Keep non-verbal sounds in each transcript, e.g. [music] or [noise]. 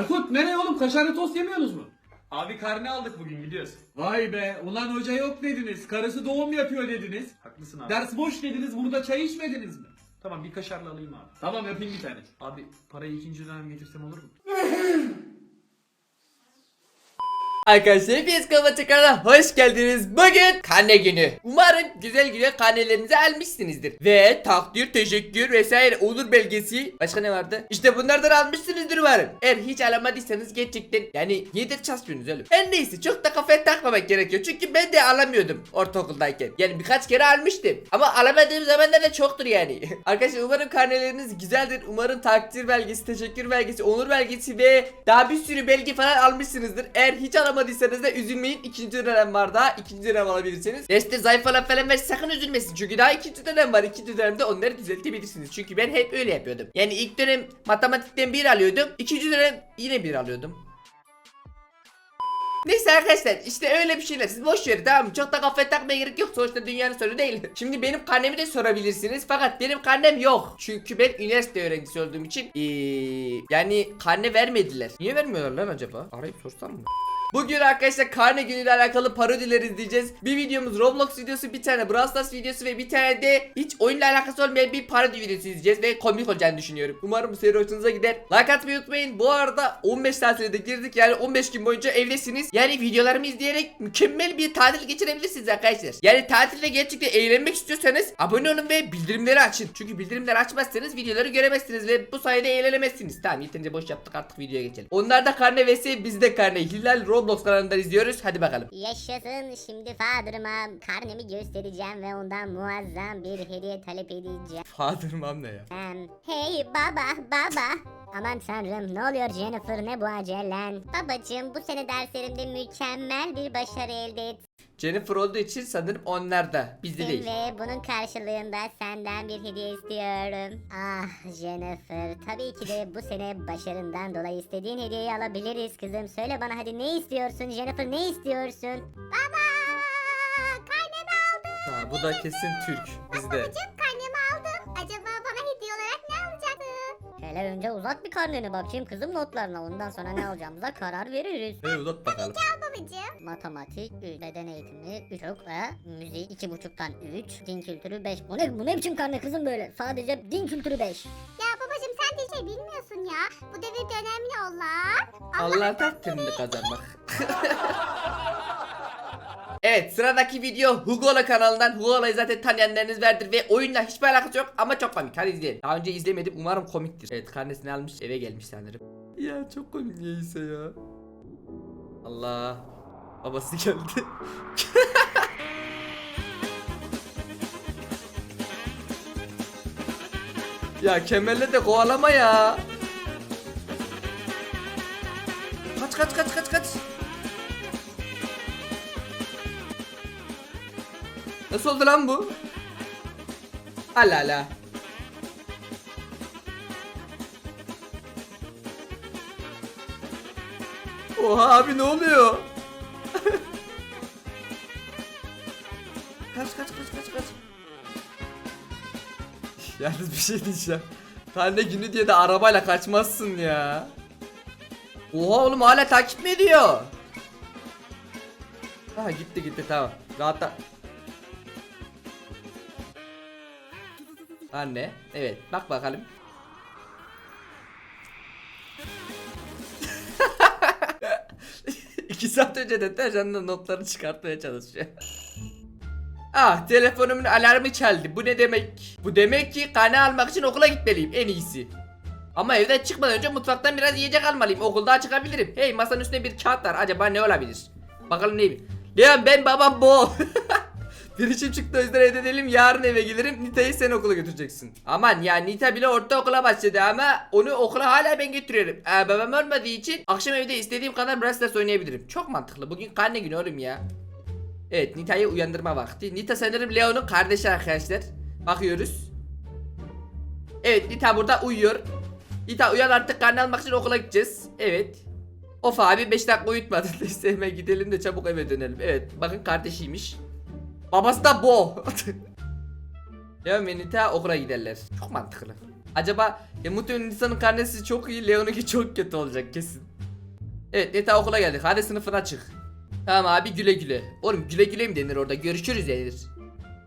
Erkut nereye oğlum kaşarlı tost yemiyorsunuz mu? Abi karne aldık bugün gidiyoruz. Vay be ulan hoca yok dediniz. Karısı doğum yapıyor dediniz. Haklısın abi. Ders boş dediniz burada çay içmediniz mi? Tamam bir kaşarlı alayım abi. Tamam yapayım bir tane. Abi parayı ikinci dönem getirsem olur mu? [laughs] Arkadaşlar hepiniz kanalıma tekrardan hoş geldiniz. Bugün karne günü. Umarım güzel güzel karnelerinizi almışsınızdır. Ve takdir, teşekkür vesaire olur belgesi. Başka ne vardı? İşte bunlardan almışsınızdır umarım. Eğer hiç alamadıysanız gerçekten yani niyedir çalışmıyorsunuz oğlum. Her neyse çok da kafaya takmamak gerekiyor. Çünkü ben de alamıyordum ortaokuldayken. Yani birkaç kere almıştım. Ama alamadığım zamanlar da çoktur yani. [laughs] Arkadaşlar umarım karneleriniz güzeldir. Umarım takdir belgesi, teşekkür belgesi, onur belgesi ve daha bir sürü belge falan almışsınızdır. Eğer hiç alamadıysanız da üzülmeyin. İkinci dönem var daha. ikinci dönem alabilirsiniz. Deste zayıf falan falan ver sakın üzülmesin. Çünkü daha ikinci dönem var. İkinci dönemde onları düzeltebilirsiniz. Çünkü ben hep öyle yapıyordum. Yani ilk dönem matematikten bir alıyordum. İkinci dönem yine bir alıyordum. Neyse arkadaşlar işte öyle bir şeyler siz boş verin tamam mı? Çok da kafaya takmaya gerek yok sonuçta dünyanın sorunu değil. [laughs] Şimdi benim karnemi de sorabilirsiniz fakat benim karnem yok. Çünkü ben üniversite öğrencisi olduğum için ee, yani karne vermediler. Niye vermiyorlar lan acaba? Arayıp sorsam mı? Bugün arkadaşlar karne günüyle alakalı parodiler izleyeceğiz. Bir videomuz Roblox videosu, bir tane Brawl Stars videosu ve bir tane de hiç oyunla alakası olmayan bir parodi videosu izleyeceğiz ve komik olacağını düşünüyorum. Umarım bu seri hoşunuza gider. Like atmayı unutmayın. Bu arada 15 tatile de girdik yani 15 gün boyunca evdesiniz. Yani videolarımı izleyerek mükemmel bir tatil geçirebilirsiniz arkadaşlar. Yani tatilde gerçekten eğlenmek istiyorsanız abone olun ve bildirimleri açın. Çünkü bildirimleri açmazsanız videoları göremezsiniz ve bu sayede eğlenemezsiniz. Tamam yeterince boş yaptık artık videoya geçelim. Onlar da karne vs biz de karne. Hilal Roblox kanalından izliyoruz. Hadi bakalım. Yaşasın şimdi Father'ıma karnemi göstereceğim ve ondan muazzam bir hediye talep edeceğim. Father mom ne ya? Hey baba baba. Aman tanrım ne oluyor Jennifer ne bu acelen? Babacım bu sene derslerimde mükemmel bir başarı elde ettim Jennifer olduğu için sanırım onlarda. Bizde değil. ve bunun karşılığında senden bir hediye istiyorum. Ah Jennifer tabii ki de bu sene başarından dolayı istediğin hediyeyi alabiliriz kızım. Söyle bana hadi ne istiyorsun Jennifer ne istiyorsun? Baba karnemi aldım. Ha, bu da kesin Türk. Bizde. karnemi aldım. Acaba bana hediye olarak ne alacaksın? Hele önce uzat bir karneni bakayım kızım notlarına. Ondan sonra ne alacağımıza karar veririz. Evet uzat bakalım. Babacığım. Matematik, ü- beden eğitimi, 3 ve müzik 2.5'tan 3, din kültürü 5. Bu ne, bu ne biçim karne kızım böyle? Sadece din kültürü 5. Ya babacım şey bilmiyorsun ya. Bu devirde önemli olan Allah takdirini kazanmak. [laughs] Evet sıradaki video Hugo'la kanalından. Hugo'layı zaten tanıyanlarınız vardır ve oyunla hiçbir alakası yok ama çok komik. Hadi izleyelim. Daha önce izlemedim umarım komiktir. Evet karnesini almış eve gelmiş sanırım. Ya çok komik niyeyse ya. Allah Babası geldi [laughs] Ya kemerle de kovalama ya Kaç kaç kaç kaç kaç Nasıl oldu lan bu? Allah Allah. Oha abi ne oluyor? [laughs] kaç kaç kaç kaç kaç. Yalnız bir şey diyeceğim. Karne günü diye de arabayla kaçmazsın ya. Oha oğlum hala takip mi ediyor? Ha gitti gitti tamam. Rahatla. Anne. Evet. Bak bakalım. [laughs] İki saat önce deterjanla notları çıkartmaya çalışıyor. Ah telefonumun alarmı çaldı. Bu ne demek? Bu demek ki karne almak için okula gitmeliyim en iyisi. Ama evden çıkmadan önce mutfaktan biraz yiyecek almalıyım. Okulda çıkabilirim. Hey masanın üstünde bir kağıt var. Acaba ne olabilir? Bakalım ne? Leon ben babam bu. [laughs] Bir işim çıktı o yüzden evde değilim yarın eve gelirim Nita'yı sen okula götüreceksin Aman ya Nita bile ortaokula başladı ama onu okula hala ben götürüyorum ee, Babam olmadığı için akşam evde istediğim kadar Brawl oynayabilirim Çok mantıklı bugün karne günü oğlum ya Evet Nita'yı uyandırma vakti Nita sanırım Leon'un kardeşi arkadaşlar Bakıyoruz Evet Nita burada uyuyor Nita uyan artık karne almak için okula gideceğiz Evet Of abi 5 dakika uyutmadı [laughs] Neyse hemen gidelim de çabuk eve dönelim Evet bakın kardeşiymiş Babası da Bo. [laughs] Leon ve Nita okula giderler. Çok mantıklı. Acaba ya muhtemelen Nisa'nın karnesi çok iyi Leon'unki çok kötü olacak kesin. Evet Nita okula geldik hadi sınıfına çık. Tamam abi güle güle. Oğlum güle güle mi denir orada görüşürüz denir.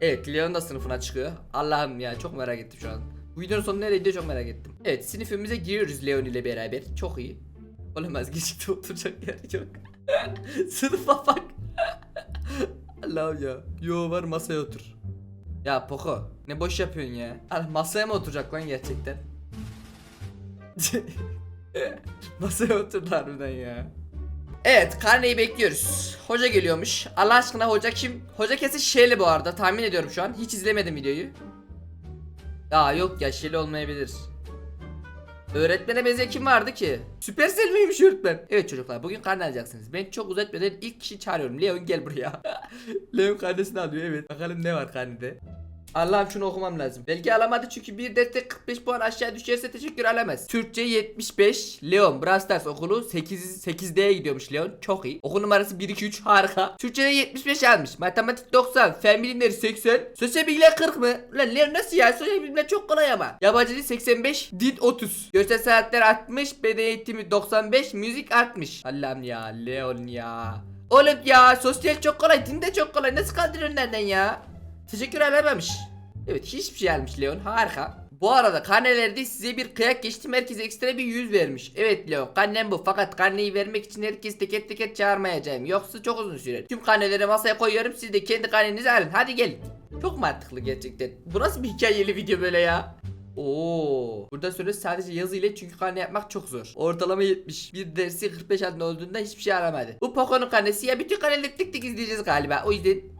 Evet Leon da sınıfına çıkıyor. Allah'ım ya çok merak ettim şu an. Bu videonun sonu nereye gidiyor çok merak ettim. Evet sınıfımıza giriyoruz Leon ile beraber. Çok iyi. Olamaz geçikte oturacak yer yok. [laughs] Sınıfa bak. [laughs] Allah'ım ya. Yo var masaya otur. Ya Poco ne boş yapıyorsun ya. Al masaya mı oturacak lan gerçekten? [laughs] masaya oturdu harbiden ya. Evet karneyi bekliyoruz. Hoca geliyormuş. Allah aşkına hoca kim? Hoca kesin Şeli bu arada tahmin ediyorum şu an. Hiç izlemedim videoyu. Ya yok ya Şeli olmayabilir. Öğretmene benzeyen kim vardı ki? Süpersel miymiş öğretmen? Evet çocuklar bugün karne alacaksınız. Ben çok uzatmadan ilk kişi çağırıyorum. Leon gel buraya. [laughs] Leon karnesini alıyor evet. Bakalım ne var karnede. Allah'ım şunu okumam lazım. Belge alamadı çünkü bir derste 45 puan aşağı düşerse teşekkür alamaz. Türkçe 75. Leon Brawl Stars okulu 8 8D'ye gidiyormuş Leon. Çok iyi. Okul numarası 1 2 3 harika. Türkçe'de 75 almış. Matematik 90. Fen bilimleri 80. Sosyal bilgiler 40 mı? Lan Leon nasıl ya? Sosyal bilimler çok kolay ama. Yabancı dil 85. Dil 30. Görsel sanatlar 60. Beden eğitimi 95. Müzik 60. Allah'ım ya Leon ya. Oğlum ya sosyal çok kolay. Din de çok kolay. Nasıl kaldırıyorsun nereden ya? Teşekkür alamamış. Evet hiçbir şey almış Leon harika. Bu arada karnelerde size bir kıyak geçtim herkese ekstra bir yüz vermiş. Evet Leon karnem bu fakat karneyi vermek için herkes teker teker çağırmayacağım. Yoksa çok uzun sürer. Tüm karneleri masaya koyuyorum siz de kendi karnenizi alın hadi gelin. Çok mantıklı gerçekten. Bu nasıl bir hikayeli video böyle ya? Oo. Burada söyle sadece yazı ile çünkü karne yapmak çok zor. Ortalama 70. Bir dersi 45 adında olduğunda hiçbir şey aramadı. Bu Poco'nun karnesi ya bütün tık izleyeceğiz galiba. O yüzden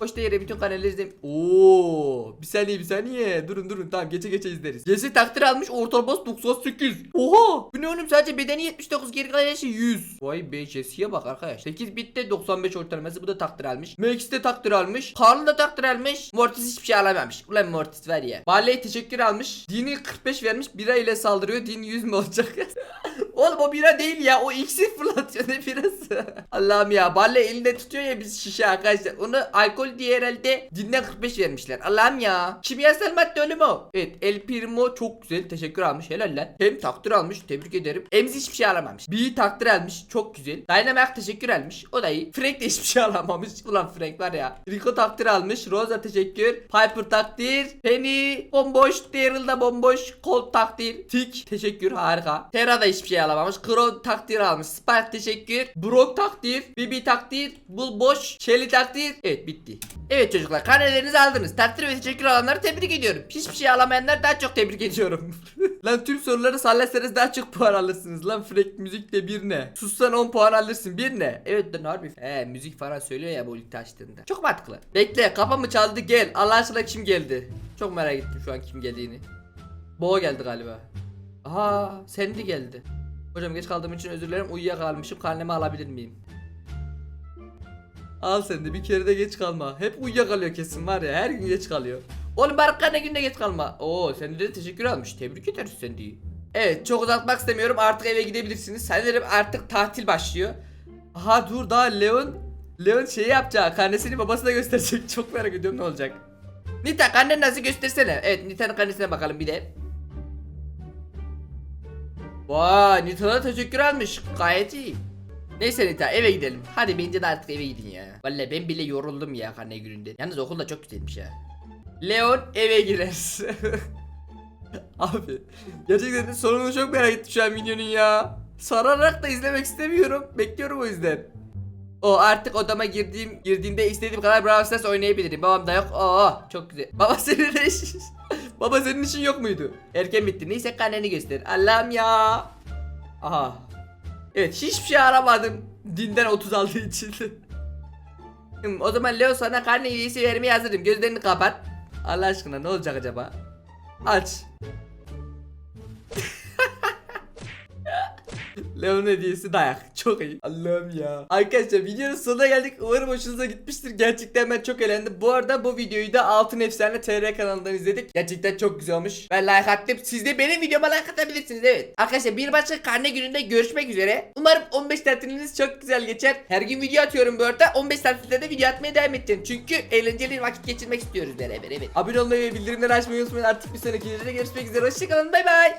Boşta yere bütün kanalleri izledim. Oo, bir saniye bir saniye. Durun durun tamam geçe geçe izleriz. Jesse takdir almış ortalaması 98. Oha! Bu ne oğlum sadece bedeni 79 geri kalan her şey 100. Vay be Jesse'ye bak arkadaş. 8 bitte 95 ortalaması bu da takdir almış. Max de takdir almış. Carl da takdir almış. Mortis hiçbir şey alamamış. Ulan Mortis var ya. Barley teşekkür almış. Dini 45 vermiş. Bira ile saldırıyor. Din 100 mü olacak? [laughs] Oğlum o bira değil ya. O iksir [laughs] fırlatıyor ne birası. Allah'ım ya. Barley elinde tutuyor ya biz şişe arkadaşlar. Onu alkol diye herhalde dinden 45 vermişler. Allah'ım ya. Kimyasal madde ölümü o. Evet El Primo çok güzel. Teşekkür almış. Helal lan. Hem takdir almış. Tebrik ederim. Emzi hiçbir şey alamamış. Bir takdir almış. Çok güzel. Dynamax teşekkür almış. O da iyi. Frank de hiçbir şey [laughs] alamamış. Ulan Frank var ya. Rico takdir almış. Rosa teşekkür. Piper takdir. Penny bomboş. Daryl da bomboş. Colt takdir. Tick teşekkür. Harika. Terra da hiçbir şey alamamış. Crow takdir almış. Spike teşekkür. Brock takdir. Bibi takdir. Bull boş. Shelly takdir. Evet bitti. Evet çocuklar karnelerinizi aldınız. Takdir ve teşekkür alanları tebrik ediyorum. Hiçbir şey alamayanlar daha çok tebrik ediyorum. [laughs] lan tüm soruları sallarsanız daha çok puan alırsınız. Lan Frank müzik de bir ne? Sussan 10 puan alırsın bir ne? Evet lan harbi. He müzik falan söylüyor ya bu ilk açtığında. Çok mantıklı. Bekle kapımı çaldı gel. Allah aşkına kim geldi? Çok merak ettim şu an kim geldiğini. Boğa geldi galiba. Aha Sandy geldi. Hocam geç kaldığım için özür dilerim uyuyakalmışım karnemi alabilir miyim? Al sen de bir kere de geç kalma. Hep uyuyakalıyor kesin var ya her gün geç kalıyor. Oğlum bari karne günde geç kalma. Oo sen de teşekkür almış. Tebrik ederiz sen de. Evet çok uzatmak istemiyorum artık eve gidebilirsiniz. Sanırım artık tatil başlıyor. Aha dur daha Leon Leon şey yapacak karnesini babasına gösterecek. [laughs] Çok merak ediyorum ne olacak. Nita karnen nasıl göstersene. Evet Nita'nın karnesine bakalım bir de. Vay Nita'da teşekkür almış. Gayet iyi. Neyse Nita eve gidelim. Hadi bence de artık eve gidin ya. Vallahi ben bile yoruldum ya karne gününde. Yalnız okul da çok güzelmiş ya. Leon eve girer. [laughs] Abi gerçekten sonunu çok merak ettim şu an videonun ya. Sararak da izlemek istemiyorum. Bekliyorum o yüzden. O artık odama girdiğim girdiğimde istediğim kadar Brawl Stars oynayabilirim. Babam da yok. Oo çok güzel. Baba senin de Baba senin için yok muydu? Erken bitti. Neyse karneni göster. Allah'ım ya. Aha. Evet hiçbir şey aramadım. Dinden 30 aldığı için. [laughs] Hmm, o zaman Leo sana karne hediyesi vermeye hazırım. Gözlerini kapat. Allah aşkına ne olacak acaba? Aç. Leon hediyesi dayak. Çok iyi. Allah'ım ya. Arkadaşlar videonun sonuna geldik. Umarım hoşunuza gitmiştir. Gerçekten ben çok eğlendim. Bu arada bu videoyu da Altın Efsane TR kanalından izledik. Gerçekten çok güzel olmuş. Ben like attım. Siz de benim videoma like atabilirsiniz. Evet. Arkadaşlar bir başka karne gününde görüşmek üzere. Umarım 15 tatiliniz çok güzel geçer. Her gün video atıyorum bu arada. 15 tatilde de video atmaya devam edeceğim. Çünkü eğlenceli vakit geçirmek istiyoruz beraber. Evet. Abone olmayı ve bildirimleri açmayı unutmayın. Artık bir sonraki videoda görüşmek üzere. Hoşçakalın. Bay bay.